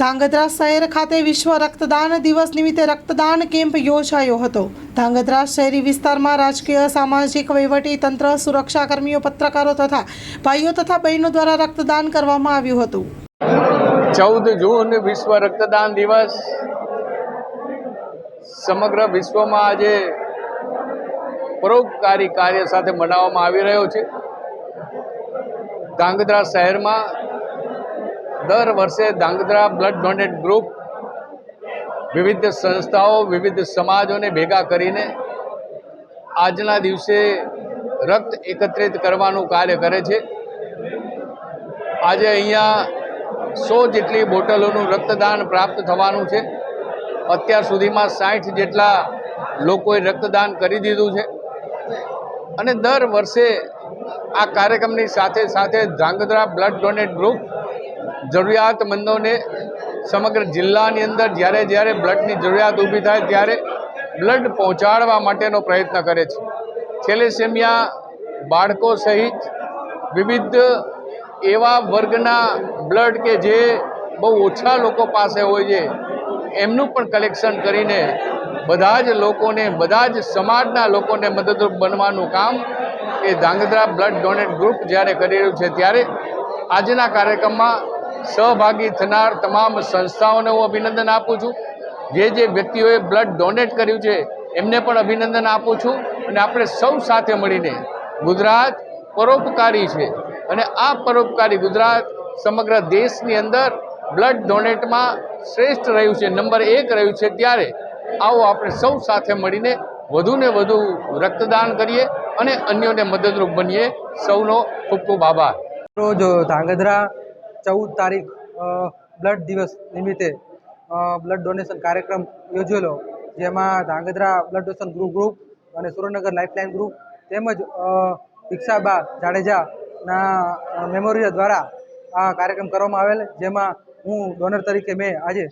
ધાંગધ્રા શહેર ખાતે વિશ્વ રક્તદાન દિવસ નિમિત્તે રક્તદાન કેમ્પ યોજાયો હતો. ધાંગધ્રા શહેરી વિસ્તારમાં રાજકીય, સામાજિક વહીવટી તંત્ર સુરક્ષાકર્મીઓ પત્રકારો તથા ભાઈઓ તથા બહેનો દ્વારા રક્તદાન કરવામાં આવ્યું હતું. ચૌદ જૂન વિશ્વ રક્તદાન દિવસ. સમગ્ર વિશ્વમાં આજે પરોપકારી કાર્ય સાથે મનાવવામાં આવી રહ્યો છે. ધાંગધ્રા શહેરમાં દર વર્ષે ધાંગધ્રા બ્લડ ડોનેટ ગ્રુપ વિવિધ સંસ્થાઓ, વિવિધ સમાજોને ભેગા કરીને આજના દિવસે રક્ત એકત્રિત કરવાનું કાર્ય કરે છે. આજે અહીંયા સો જેટલી બોટલોનું રક્તદાન પ્રાપ્ત થવાનું છે. અત્યાર સુધીમાં સાઠ જેટલા લોકોએ રક્તદાન કરી દીધું છે. અને દર વર્ષે આ કાર્યક્રમની સાથે સાથે ધ્રાંગધ્રા બ્લડ ડોનેટ ગ્રુપ જરૂરિયાતમંદોને સમગ્ર જિલ્લાની અંદર જ્યારે જ્યારે બ્લડની જરૂરિયાત ઊભી થાય ત્યારે બ્લડ પહોંચાડવા માટેનો પ્રયત્ન કરે છે. થેલેસેમિયા, બાળકો સહિત વિવિધ એવા વર્ગના બ્લડ કે જે બહુ ઓછા લોકો પાસે હોય છે, એમનું પણ કલેક્શન કરીને બધા જ લોકોને, બધા જ સમાજના લોકોને મદદરૂપ બનવાનું કામ એ ધાંગધ્રા બ્લડ ડોનેટ ગ્રુપ જ્યારે કરી રહ્યું છે, ત્યારે આજના કાર્યક્રમમાં સહભાગી થનાર તમામ સંસ્થાઓને હું અભિનંદન આપું છું. જે જે વ્યક્તિઓએ બ્લડ ડોનેટ કર્યું છે, એમને પણ અભિનંદન આપું છું અને આપણે સૌ સાથે મળીને ગુજરાત પરોપકારી છે અને આ પરોપકારી ગુજરાત સમગ્ર દેશની અંદર બ્લડ ડોનેટમાં શ્રેષ્ઠ રહ્યું છે, નંબર એક રહ્યું છે. ત્યારે આવો આપણે સૌ સાથે મળીને વધુને વધુ રક્તદાન કરીએ અને અન્યોને મદદરૂપ બનીએ. સૌનો ખૂબ ખૂબ આભાર. રોજ ધાંગધ્રા ચૌદ તારીખ બ્લડ દિવસ નિમિત્તે બ્લડ ડોનેશન કાર્યક્રમ યોજેલો, જેમાં Dhrangadhra blood donation group group અને સુરેન્દ્રનગર લાઇફલાઇન ગ્રુપ તેમજ ભિક્ષાબા જાડેજાના મેમોરિયલ દ્વારા આ કાર્યક્રમ કરવામાં આવેલ, જેમાં હું ડોનર તરીકે મેં આજે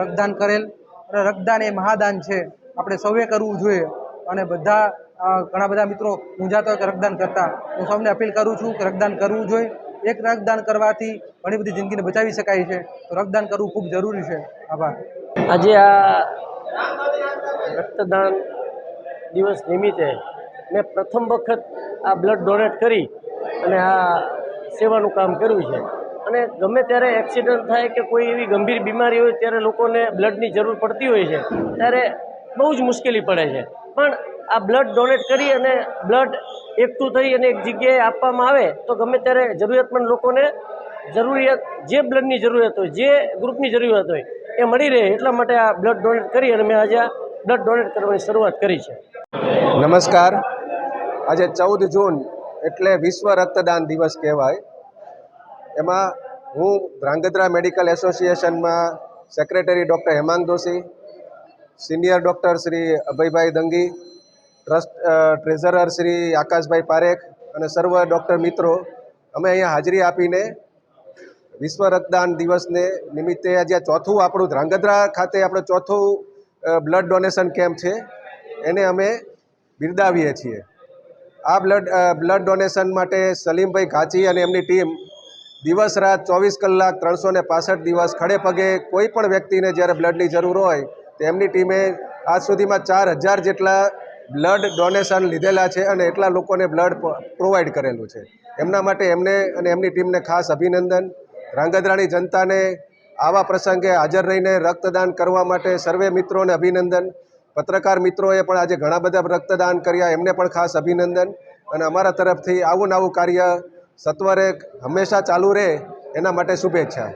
રક્તદાન કરેલ. અને રક્તદાન એ મહાદાન છે. આપણે સૌએ કરવું જોઈએ. અને બધા ઘણા બધા મિત્રો મૂંઝાતા હોય કે રક્તદાન કરતા. હું સૌને અપીલ કરું છું કે રક્તદાન કરવું જોઈએ. એક રક્તદાન કરવાથી ઘણી બધી જિંદગીને બચાવી શકાય છે. તો રક્તદાન કરવું ખૂબ જરૂરી છે. આભાર. આજે આ રક્તદાન દિવસ નિમિત્તે મેં પ્રથમ વખત આ બ્લડ ડોનેટ કરી અને આ સેવાનું કામ કર્યું છે. અને ગમે ત્યારે એક્સિડન્ટ થાય કે કોઈ એવી ગંભીર બીમારી હોય ત્યારે લોકોને બ્લડની જરૂર પડતી હોય છે, ત્યારે બહુ જ મુશ્કેલી પડે છે. પણ આ બ્લડ ડોનેટ કરી અને બ્લડ એકઠું થઈ અને એક જગ્યાએ આપવામાં આવે, તો ગમે ત્યારે જરૂરિયાતમંદ લોકોને જરૂરિયાત, જે બ્લડની જરૂરિયાત હોય, જે ગ્રુપની જરૂરિયાત હોય, એ મળી રહે એટલા માટે આ બ્લડ ડોનેટ કરી અને મેં આજે બ્લડ ડોનેટ કરવાની શરૂઆત કરી છે. નમસ્કાર. આજે ચૌદ જૂન એટલે વિશ્વ રક્તદાન દિવસ કહેવાય. એમાં હું Dhrangadhra medical એસોસિએશનમાં secretary doctor Hemang Doshi, senior doctor Shri Abhaybhai Dangi trust treasurer Shri Akashbhai Parekh અને સર્વ ડૉક્ટર મિત્રો, અમે અહીંયા હાજરી આપીને વિશ્વ રક્તદાન દિવસને નિમિત્તે આજે ચોથું આપણું ધ્રાંગધ્રા ખાતે આપણું ચોથું બ્લડ ડોનેશન કેમ્પ છે. એને અમે બિરદાવીએ છીએ. આ બ્લડ બ્લડ ડોનેશન માટે સલીમભાઈ ઘાચી અને એમની ટીમ દિવસ રાત ચોવીસ કલાક ત્રણસો ને પાસઠ દિવસ ખડે પગે કોઈ પણ વ્યક્તિને જ્યારે બ્લડની જરૂર હોય, તો એમની ટીમે આજ સુધીમાં ચાર હજાર જેટલા બ્લડ ડોનેશન લીધેલા છે અને એટલા લોકોને બ્લડ પ્રોવાઈડ કરેલું છે. એમના માટે એમને અને એમની ટીમને ખાસ અભિનંદન. રાંગધ્રાની જનતાને આવા પ્રસંગે હાજર રહીને રક્તદાન કરવા માટે સર્વે મિત્રોને અભિનંદન. પત્રકાર મિત્રોએ પણ આજે ઘણા બધા રક્તદાન કર્યા, એમને પણ ખાસ અભિનંદન. અને અમારા તરફથી આવું નવું કાર્ય સત્વરે હંમેશા ચાલુ રહે એના માટે શુભેચ્છા.